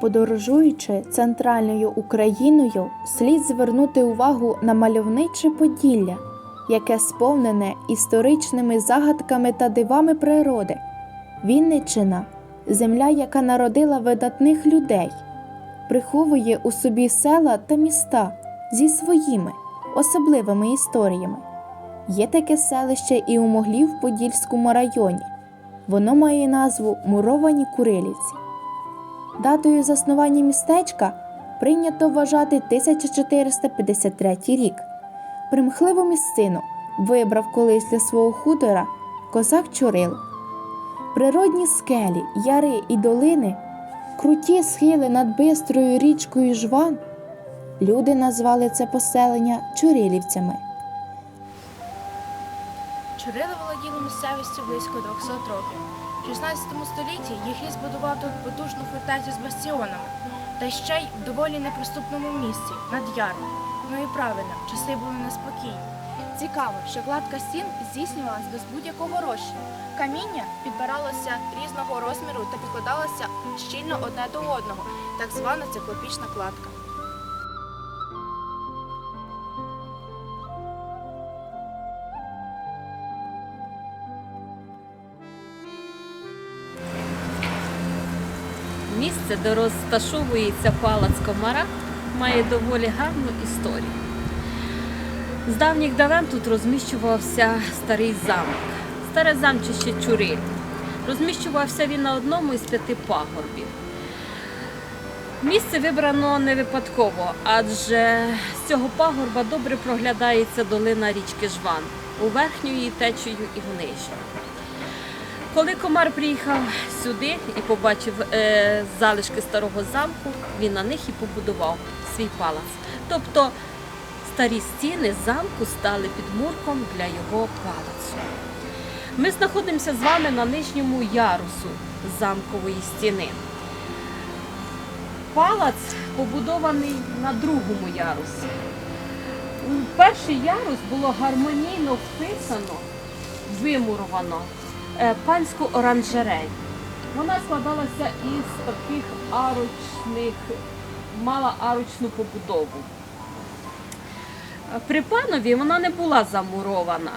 Подорожуючи центральною Україною, слід звернути увагу на мальовниче Поділля, яке сповнене історичними загадками та дивами природи. Вінниччина земля, яка народила видатних людей, приховує у собі села та міста зі своїми особливими історіями. Є таке селище і у Моглі в Подільському районі. Воно має назву Муровані Курилівці. Датою заснування містечка прийнято вважати 1453 рік. Примхливу місцину вибрав колись для свого хутора козак Чурил. Природні скелі, яри і долини, круті схили над бистрою річкою Жван. Люди назвали це поселення Чурилівцями. Чурили володіли місцевістю близько 200 років. В 16 столітті їхній збудував тут потужну фортецю з бастіонами, та ще й в доволі неприступному місці над яром. Ну і правильно, часи були неспокійні. Цікаво, що кладка стін здійснювалась без будь-якого розчину. Каміння підбиралося різного розміру та підкладалося щільно одне до одного, так звана циклопічна кладка. Місце, де розташовується палац комара, має доволі гарну історію. З давніх давен тут розміщувався старий замок, старе замчище Чуриль. Розміщувався він на одному із п'яти пагорбів. Місце вибрано не випадково, адже з цього пагорба добре проглядається долина річки Жван у верхню її течію і в нижню. Коли комар приїхав сюди і побачив е, залишки старого замку, він на них і побудував свій палац. Тобто старі стіни замку стали підмурком для його палацу. Ми знаходимося з вами на нижньому ярусу замкової стіни. Палац побудований на другому ярусі. Перший ярус було гармонійно вписано, вимуровано панську оранжерею. Вона складалася із таких арочних, мала арочну побудову. Е, При панові вона не була замурована.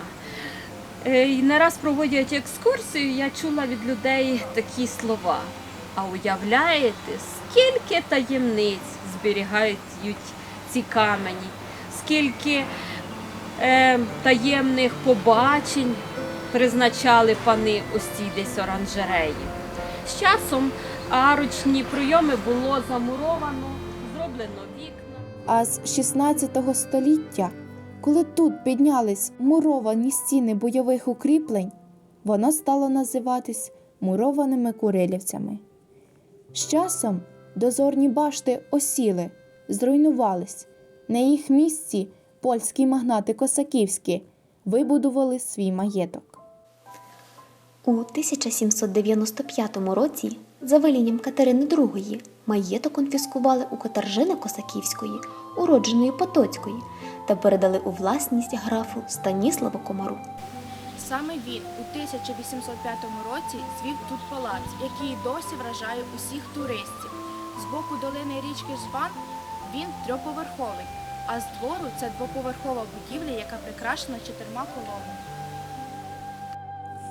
Е, І не раз проводять екскурсію, я чула від людей такі слова. А уявляєте, скільки таємниць зберігають ці камені, скільки е, таємних побачень призначали пани ось цій десь оранжереї. З часом арочні прийоми було замуровано, зроблено вікна. А з 16 століття, коли тут піднялись муровані стіни бойових укріплень, воно стало називатись мурованими курилівцями. З часом дозорні башти осіли, зруйнувались. На їх місці польські магнати Косаківські вибудували свій маєток. У 1795 році за велінням Катерини II маєток конфіскували у Катаржини Косаківської, уродженої Потоцької, та передали у власність графу Станіславу Комару. Саме він у 1805 році звів тут палац, який досі вражає усіх туристів. З боку долини річки Жван він трьохповерховий, а з двору це двоповерхова будівля, яка прикрашена чотирма колонами.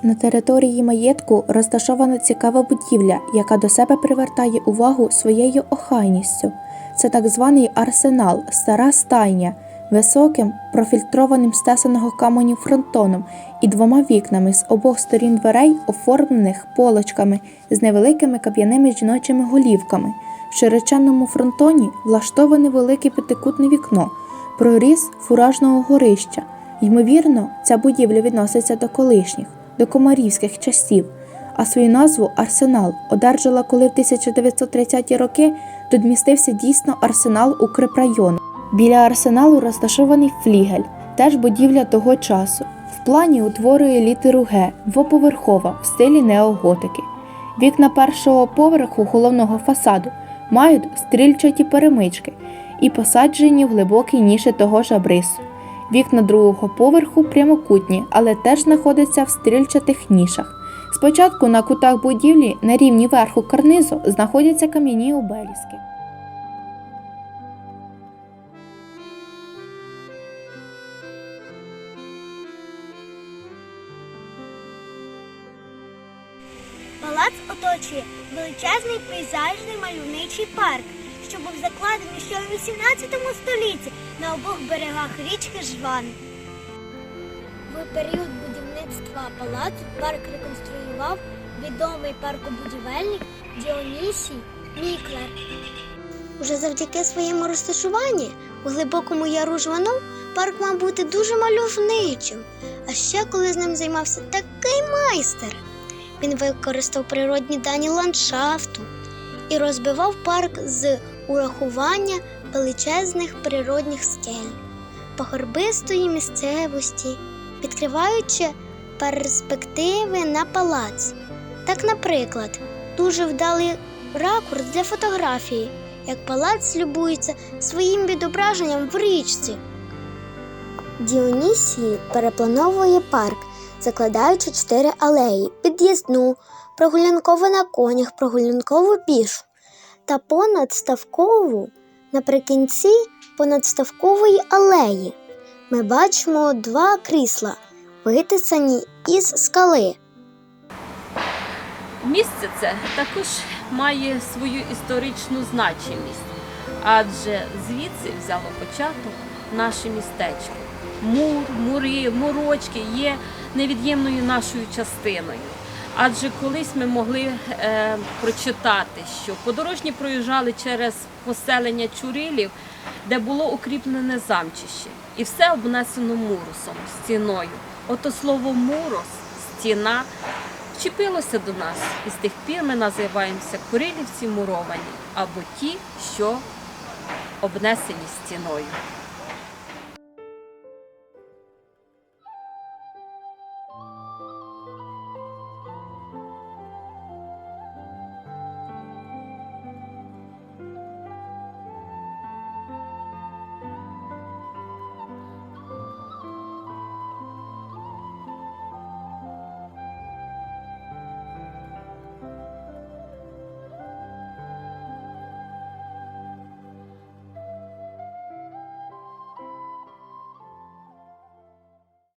На території маєтку розташована цікава будівля, яка до себе привертає увагу своєю охайністю. Це так званий арсенал, стара стайня, високим профільтрованим з тесаного каменю фронтоном і двома вікнами з обох сторін дверей, оформлених полочками з невеликими кап'яними жіночими голівками. В широченному фронтоні влаштоване велике п'ятикутне вікно, проріз фуражного горища. Ймовірно, ця будівля відноситься до колишніх, до комарівських часів, а свою назву Арсенал одержала, коли в 1930-ті роки тут містився дійсно арсенал укрепрайону. Біля арсеналу розташований флігель, теж будівля того часу. В плані утворює літеру Г, двоповерхова в стилі неоготики. Вікна першого поверху головного фасаду мають стрільчаті перемички і посаджені в глибокі ніші того ж абрису. Вікна другого поверху прямокутні, але теж знаходяться в стрільчатих нішах. Спочатку на кутах будівлі на рівні верху карнизу знаходяться кам'яні обеліски. Палац оточує величезний пейзажний мальовничий парк, закладений ще у 18 столітті на обох берегах річки Жван. В період будівництва палацу парк реконструював відомий паркобудівельник Діонісій Міклер. Уже завдяки своєму розташуванні у глибокому яру Жвану парк мав бути дуже мальовничим. А ще коли з ним займався такий майстер. Він використав природні дані ландшафту і розбивав парк з урахування величезних природних скель, погорбистої місцевості, відкриваючи перспективи на палац. Так, наприклад, дуже вдалий ракурс для фотографії, як палац любується своїм відображенням в річці. Діонісій переплановує парк закладаючи чотири алеї: під'їзну, прогулянкову на конях, прогулянкову пішу та понадставкову наприкінці понадставкової алеї. Ми бачимо два крісла, витисані із скали. Місце це також має свою історичну значимість, адже звідси взяло початок наше містечко. Мур, мури, мурочки є невід'ємною нашою частиною. Адже колись ми могли е, прочитати, що подорожні проїжджали через поселення Чурилів, де було укріплене замчище, і все обнесено мурусом, стіною. Ото слово мурос, стіна вчепилося до нас, і з тих пір ми називаємося Курилівці муровані або ті, що обнесені стіною.